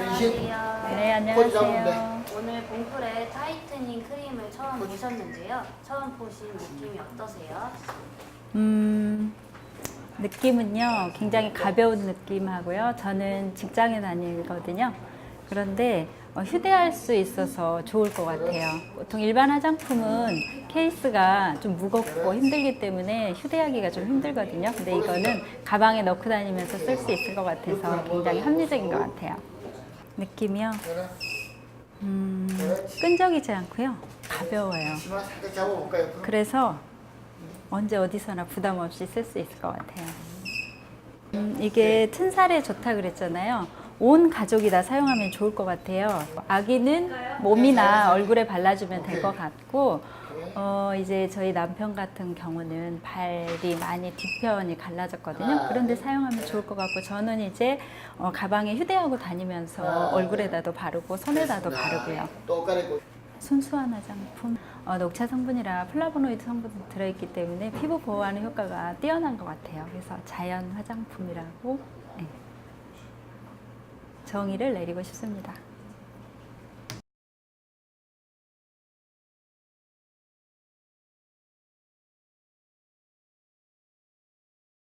전신 네, 안녕하세요. 오늘 봉풀의 타이트닝 크림을 처음 보셨는데요. 처음 보신 느낌이 어떠세요? 음, 느낌은요, 굉장히 가벼운 느낌하고요. 저는 직장에 다니거든요. 그런데 어, 휴대할 수 있어서 좋을 것 같아요. 보통 일반 화장품은 케이스가 좀 무겁고 힘들기 때문에 휴대하기가 좀 힘들거든요. 근데 이거는 가방에 넣고 다니면서 쓸 수 있을 것 같아서 굉장히 합리적인 것 같아요. 느낌이요, 음, 끈적이지 않고요. 가벼워요. 치마 살짝 잡아볼까요? 그럼? 그래서 언제 어디서나 부담 없이 쓸 수 있을 것 같아요. 음, 이게 튼살에 좋다 그랬잖아요. 온 가족이 다 사용하면 좋을 것 같아요. 아기는 몸이나 얼굴에 발라주면 될 것 같고, 어, 이제 저희 남편 같은 경우는 발이 많이 뒤편이 갈라졌거든요. 그런데 사용하면 좋을 것 같고, 저는 이제 어, 가방에 휴대하고 다니면서 얼굴에다도 바르고 손에다도 바르고요. 순수한 화장품, 어, 녹차 성분이라 플라보노이드 성분이 들어있기 때문에 피부 보호하는 효과가 뛰어난 것 같아요. 그래서 자연 화장품이라고 네. 정의를 내리고 싶습니다.